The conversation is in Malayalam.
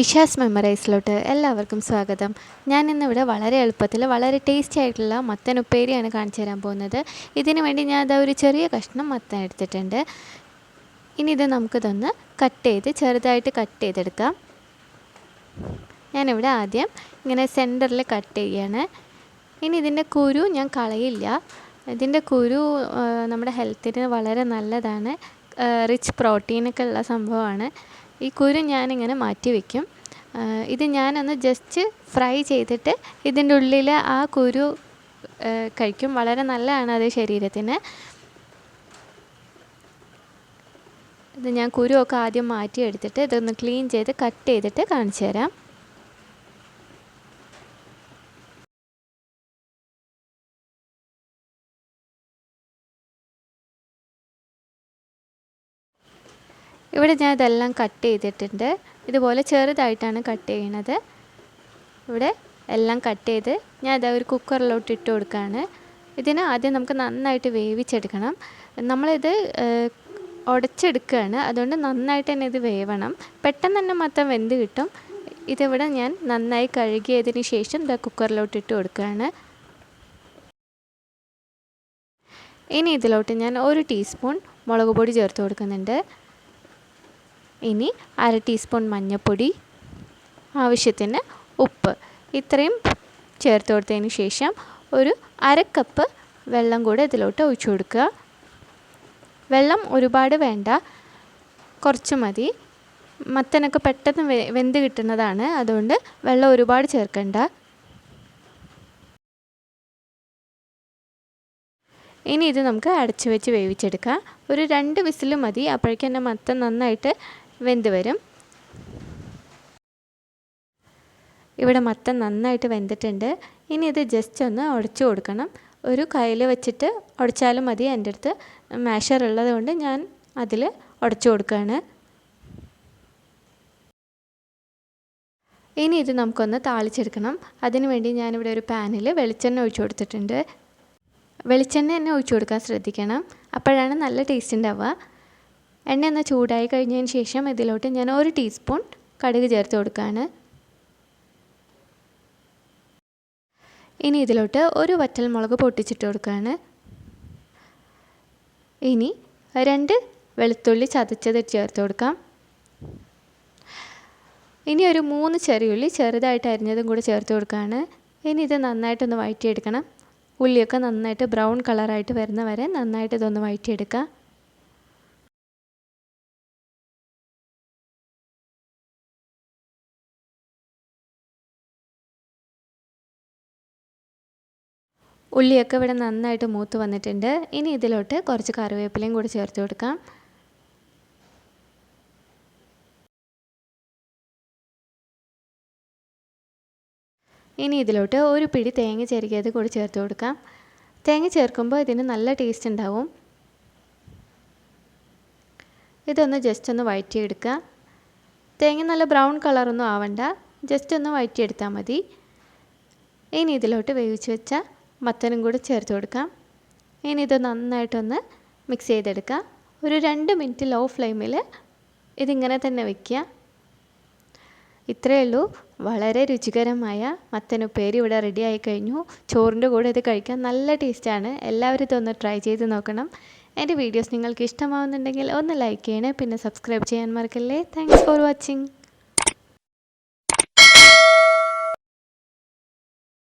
ഇഷാസ് മെമ്മറൈസിലോട്ട് എല്ലാവർക്കും സ്വാഗതം. ഞാൻ ഇന്നിവിടെ വളരെ എളുപ്പത്തിൽ വളരെ ടേസ്റ്റി ആയിട്ടുള്ള മത്തൻ ഉപ്പേരിയാണ് കാണിച്ചു തരാൻ പോകുന്നത്. ഇതിനു വേണ്ടി ഞാൻ അതാ ഒരു ചെറിയ കഷ്ണം മത്തൻ എടുത്തിട്ടുണ്ട്. ഇനി ഇത് നമുക്കിതൊന്ന് കട്ട് ചെയ്ത് ചെറുതായിട്ട് കട്ട് ചെയ്തെടുക്കാം. ഞാനിവിടെ ആദ്യം ഇങ്ങനെ സെന്ററിൽ കട്ട് ചെയ്യാണ്. ഇനി ഇതിന്റെ കുരു ഞാൻ കളയില്ല. ഇതിന്റെ കുരു നമ്മുടെ ഹെൽത്തിന് വളരെ നല്ലതാണ്. റിച്ച് പ്രോട്ടീനൊക്കെ ഉള്ള സംഭവമാണ്. ഈ കുരു ഞാനിങ്ങനെ മാറ്റി വയ്ക്കും ഇത് ഞാനൊന്ന് ജസ്റ്റ് ഫ്രൈ ചെയ്തിട്ട് ഇതിന്റെ ഉള്ളിൽ ആ കുരു കഴിക്കും. വളരെ നല്ലതാണ് അത് ശരീരത്തിന്. ഇത് ഞാൻ കുരുവൊക്കെ ആദ്യം മാറ്റി എടുത്തിട്ട് ഇതൊന്ന് ക്ലീൻ ചെയ്ത് കട്ട് ചെയ്തിട്ട് കാണിച്ചു തരാം. ഇവിടെ ഞാൻ ഇതെല്ലാം കട്ട് ചെയ്തിട്ടുണ്ട്. ഇതുപോലെ ചെറുതായിട്ടാണ് കട്ട് ചെയ്യണത്. ഇവിടെ എല്ലാം കട്ട് ചെയ്ത് ഞാൻ ഇതാ ഒരു കുക്കറിലോട്ട് ഇട്ട് കൊടുക്കുകയാണ് ഇതിന് ആദ്യം നമുക്ക് നന്നായിട്ട് വേവിച്ചെടുക്കണം. നമ്മളിത് ഉടച്ചെടുക്കുകയാണ് അതുകൊണ്ട് നന്നായിട്ട് തന്നെ ഇത് വേവണം. പെട്ടെന്ന് തന്നെ മൊത്തം വെന്ത് കിട്ടും. ഇതിവിടെ ഞാൻ നന്നായി കഴുകിയതിന് ശേഷം ഇതാ കുക്കറിലോട്ട് ഇട്ട് കൊടുക്കുകയാണ്. ഇനി ഇതിലോട്ട് ഞാൻ ഒരു ടീസ്പൂൺ മുളക് പൊടി ചേർത്ത് കൊടുക്കുന്നുണ്ട്. ഇനി അര ടീസ്പൂൺ മഞ്ഞൾപ്പൊടി ആവശ്യത്തിന് ഉപ്പ്. ഇത്രയും ചേർത്ത് കൊടുത്തതിന് ശേഷം ഒരു അര കപ്പ് വെള്ളം കൂടെ ഇതിലോട്ട് ഒഴിച്ചു കൊടുക്കുക. വെള്ളം ഒരുപാട് വേണ്ട കുറച്ച് മതി. മത്തനൊക്കെ പെട്ടെന്ന് വെന്ത് കിട്ടുന്നതാണ് അതുകൊണ്ട് വെള്ളം ഒരുപാട് ചേർക്കണ്ട. ഇനി ഇത് നമുക്ക് അടച്ചു വെച്ച് വേവിച്ചെടുക്കാം. ഒരു രണ്ട് വിസിൽ മതി അപ്പോഴേക്കും തന്നെ മത്തൻ നന്നായിട്ട് വെന്ത് വരും ഇവിടെ മത്തൻ നന്നായിട്ട് വെന്തിട്ടുണ്ട്. ഇനി ഇത് ജസ്റ്റ് ഒന്ന് ഉടച്ചു കൊടുക്കണം. ഒരു കയ്യിൽ വെച്ചിട്ട് ഉടച്ചാലും മതി. എന്റെ അടുത്ത് മാഷർ ഉള്ളത് കൊണ്ട് ഞാൻ അതിൽ ഉടച്ചു കൊടുക്കുകയാണ്. ഇനി ഇത് നമുക്കൊന്ന് താളിച്ചെടുക്കണം. അതിനുവേണ്ടി ഞാനിവിടെ ഒരു പാനിൽ വെളിച്ചെണ്ണ ഒഴിച്ചു കൊടുത്തിട്ടുണ്ട്. വെളിച്ചെണ്ണ തന്നെ ഒഴിച്ചു കൊടുക്കാൻ ശ്രദ്ധിക്കണം. അപ്പോഴാണ് നല്ല ടേസ്റ്റ് ഉണ്ടാവുക. എണ്ണ ഒന്ന് ചൂടായി കഴിഞ്ഞതിന് ശേഷം ഇതിലോട്ട് ഞാൻ ഒരു ടീസ്പൂൺ കടുക് ചേർത്ത് കൊടുക്കുകയാണ്. ഇനി ഇതിലോട്ട് ഒരു വറ്റൽ മുളക് പൊട്ടിച്ചിട്ട് കൊടുക്കുകയാണ്. ഇനി രണ്ട് വെളുത്തുള്ളി ചതച്ചത് ചേർത്ത് കൊടുക്കാം. ഇനി ഒരു മൂന്ന് ചെറിയുള്ളി ചെറുതായിട്ട് അരിഞ്ഞതും കൂടെ ചേർത്ത് കൊടുക്കുകയാണ്. ഇനി ഇത് നന്നായിട്ടൊന്ന് വഴറ്റിയെടുക്കണം. ഉള്ളിയൊക്കെ നന്നായിട്ട് ബ്രൗൺ കളറായിട്ട് വരുന്ന വരെ നന്നായിട്ട് ഇതൊന്ന് വഴറ്റിയെടുക്കുക ഉള്ളിയൊക്കെ ഇവിടെ നന്നായിട്ട് മൂത്ത് വന്നിട്ടുണ്ട്. ഇനി ഇതിലോട്ട് കുറച്ച് കറിവേപ്പിലയും കൂടി ചേർത്ത് കൊടുക്കാം. ഇനി ഇതിലോട്ട് ഒരു പിടി തേങ്ങ ചെരുകിയത് കൂടി ചേർത്ത് കൊടുക്കാം. തേങ്ങ ചേർക്കുമ്പോൾ ഇതിന് നല്ല ടേസ്റ്റ് ഉണ്ടാവും. ഇതൊന്ന് ജസ്റ്റ് ഒന്ന് വഴറ്റിയെടുക്കുക. തേങ്ങ നല്ല ബ്രൗൺ കളറൊന്നും ആവണ്ട. ജസ്റ്റ് ഒന്ന് വഴറ്റിയെടുത്താൽ മതി. ഇനി ഇതിലോട്ട് വേവിച്ച് വെച്ച മത്തനും കൂടി ചേർത്ത് കൊടുക്കാം. ഇനി ഇത് നന്നായിട്ടൊന്ന് മിക്സ് ചെയ്തെടുക്കാം. ഒരു രണ്ട് മിനിറ്റ് ലോ ഫ്ലെയിമിൽ ഇതിങ്ങനെ തന്നെ വയ്ക്കുക ഇത്രയേ ഉള്ളൂ. വളരെ രുചികരമായ മത്തനുപ്പേരി ഇവിടെ റെഡി ആയി കഴിഞ്ഞു. ചോറിന്റെ കൂടെ ഇത് കഴിക്കാൻ നല്ല ടേസ്റ്റാണ് എല്ലാവരും ഇതൊന്ന് ട്രൈ ചെയ്ത് നോക്കണം. എന്റെ വീഡിയോസ് നിങ്ങൾക്ക് ഇഷ്ടമാവുന്നുണ്ടെങ്കിൽ ഒന്ന് ലൈക്ക് ചെയ്യണേ പിന്നെ സബ്സ്ക്രൈബ് ചെയ്യാൻ മറക്കല്ലേ. Thanks for watching